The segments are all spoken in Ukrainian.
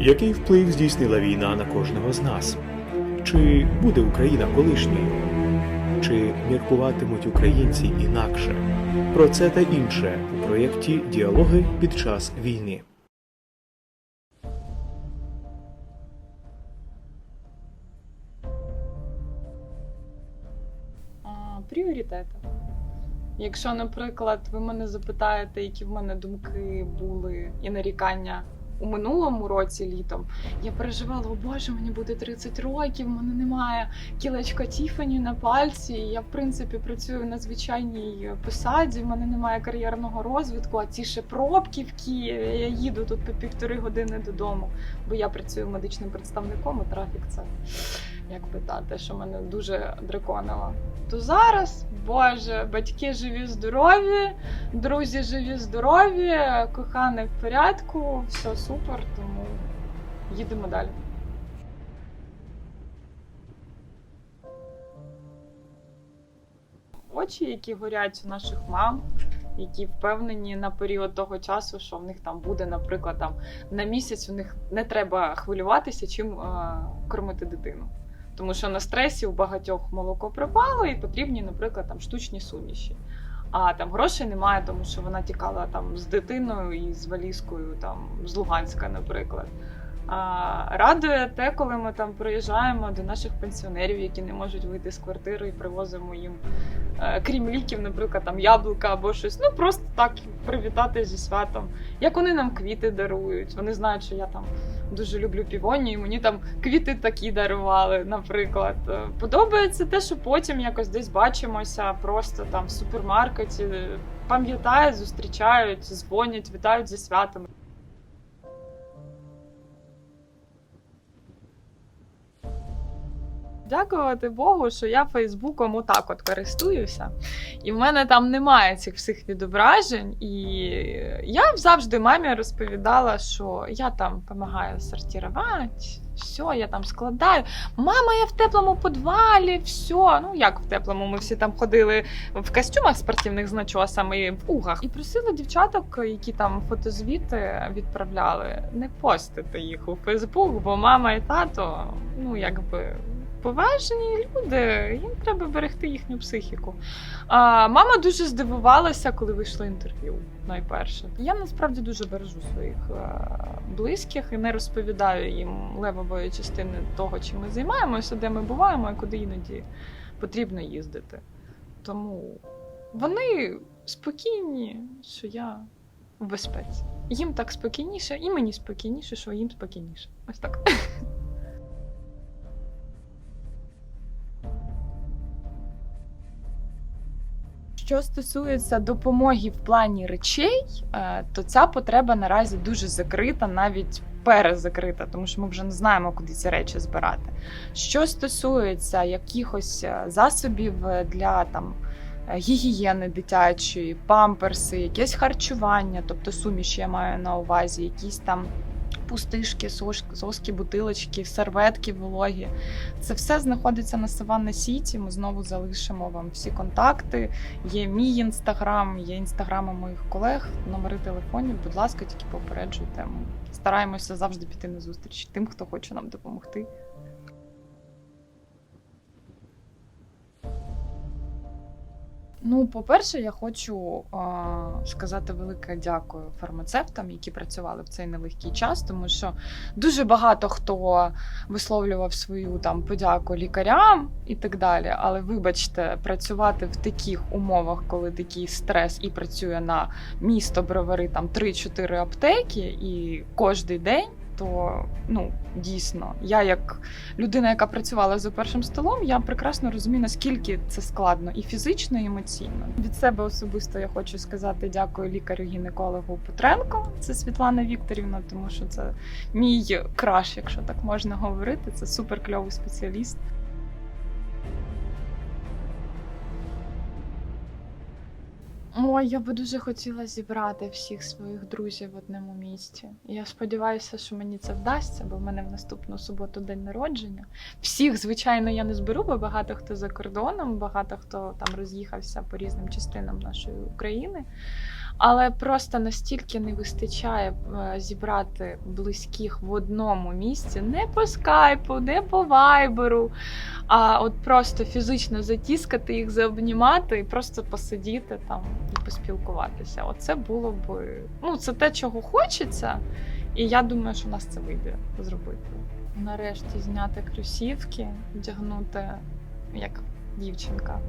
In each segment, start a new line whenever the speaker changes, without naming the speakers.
Який вплив здійснила війна на кожного з нас? Чи буде Україна колишньою? Чи міркуватимуть українці інакше? Про це та інше у проєкті Діалоги під час війни.
Пріоритети. Якщо, наприклад, ви мене запитаєте, які в мене думки були і нарікання у минулому році літом, я переживала, о Боже, мені буде 30 років, мене немає кілечка Тіфані на пальці. Я, в принципі, працюю на звичайній посаді, в мене немає кар'єрного розвитку, а ці ще пробки в Києві. Я їду тут по півтори години додому, бо я працюю медичним представником, і трафік це як питати, що мене дуже драконило. То зараз, Боже, батьки живі, здорові, друзі живі, здорові, коханий в порядку, все супер, тому їдемо далі. Очі, які горять у наших мам, які впевнені на період того часу, що в них там буде, наприклад, там на місяць у них не треба хвилюватися, чим е, кормити дитину. Тому що на стресі у багатьох молоко пропало і потрібні, наприклад, там штучні суміші. А там грошей немає, тому що вона тікала там з дитиною і з валізкою, там з Луганська, наприклад. А, радує те, коли ми там приїжджаємо до наших пенсіонерів, які не можуть вийти з квартири, і привозимо їм, е, крім ліків, наприклад, там яблука або щось. Ну просто так привітати зі святом. Як вони нам квіти дарують. Вони знають, що я там дуже люблю півоні, і мені там квіти такі дарували, наприклад. Е, Подобається те, що потім якось десь бачимося, просто там в супермаркеті, е, пам'ятають, зустрічають, дзвонять, вітають зі святом. Дякувати Богу, що я Фейсбуком отак от користуюся. І в мене там немає цих всіх відображень. І я завжди мамі розповідала, що я там допомагаю сортувати, все, я там складаю. Мама, я в теплому підвалі, все. Ну як в теплому, ми всі там ходили в костюмах спортивних з начосами, в угах. І просила дівчаток, які там фотозвіти відправляли, не постити їх у Фейсбук, бо мама і тато, ну якби. Поважні люди, їм треба берегти їхню психіку. А, мама дуже здивувалася, коли вийшло інтерв'ю. Найперше, я насправді дуже бережу своїх е, близьких і не розповідаю їм левової частини того, чим ми займаємося, де ми буваємо і куди іноді потрібно їздити. Тому вони спокійні, що я в безпеці. Їм так спокійніше, і мені спокійніше, що їм спокійніше. Ось так. Що стосується допомоги в плані речей, е, то ця потреба наразі дуже закрита, навіть перезакрита, тому що ми вже не знаємо, куди ці речі збирати. Що стосується якихось е, засобів е, для там. Гігієни дитячої, памперси, якесь харчування, тобто суміші я маю на увазі, якісь там пустишки, соски, бутилочки, серветки вологі. Це все знаходиться на Саванна Сіті. Ми знову залишимо вам всі контакти. Є мій інстаграм, є інстаграми моїх колег, номери телефонів. Будь ласка, тільки попереджуйте. Ми стараємося завжди піти на зустріч тим, хто хоче нам допомогти. Ну, по-перше, я хочу е, сказати велике дякую фармацевтам, які працювали в цей нелегкий час, тому що дуже багато хто висловлював свою там подяку лікарям і так далі. Але вибачте, працювати в таких умовах, коли такий стрес і працює на місто бровари там 3-4 аптеки, і кожний день. То ну дійсно, я як людина, яка працювала за першим столом, я прекрасно розумію, наскільки це складно і фізично, і емоційно. Від себе особисто я хочу сказати дякую лікарю-гінекологу Петренко. Це Світлана Вікторівна, тому що це мій краш, якщо так можна говорити. Це супер кльовий спеціаліст. Ой, я би дуже хотіла зібрати всіх своїх друзів в одному місці. Я сподіваюся, що мені це вдасться, бо в мене в наступну суботу день народження. Всіх, звичайно, я не зберу, бо багато хто за кордоном, багато хто там роз'їхався по різним частинам нашої України. Але просто настільки не вистачає е, зібрати близьких в одному місці, не по скайпу, не по вайберу, а от просто фізично затіскати їх, заобнімати і просто посидіти там і поспілкуватися. Оце було б ну, це те, чого хочеться, і я думаю, що в нас це вийде зробити. Нарешті зняти кросівки, вдягнути як дівчинка.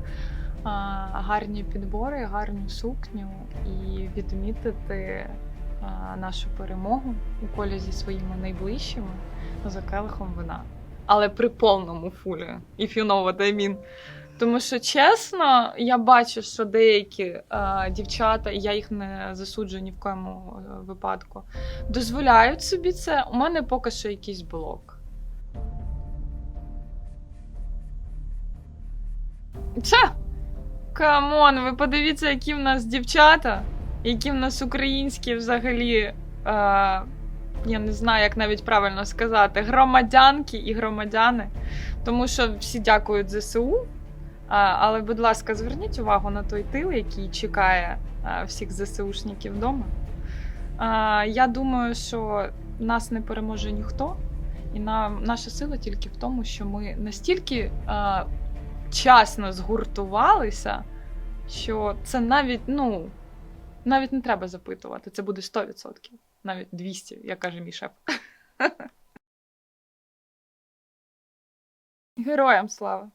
А, Гарні підбори, гарну сукню і відмітити нашу перемогу у колі зі своїми найближчими за келихом вина. Але при повному фулі, if you know what I mean. Тому що чесно, я бачу, що деякі е, дівчата, і я їх не засуджую ні в коєму е, випадку, дозволяють собі це. У мене поки що якийсь блок. Це камон, ви подивіться, які в нас дівчата, які в нас українські взагалі. Е, я не знаю, як навіть правильно сказати, громадянки і громадяни. Тому що всі дякують ЗСУ. А, але, будь ласка, зверніть увагу на той тил, який чекає а, всіх ЗСУшників вдома. А, я думаю, що нас не переможе ніхто, і нам, наша сила тільки в тому, що ми настільки а, часно згуртувалися, що це навіть, ну, навіть не треба запитувати. Це буде 100%, навіть 200, як каже мій шеф. Героям слава!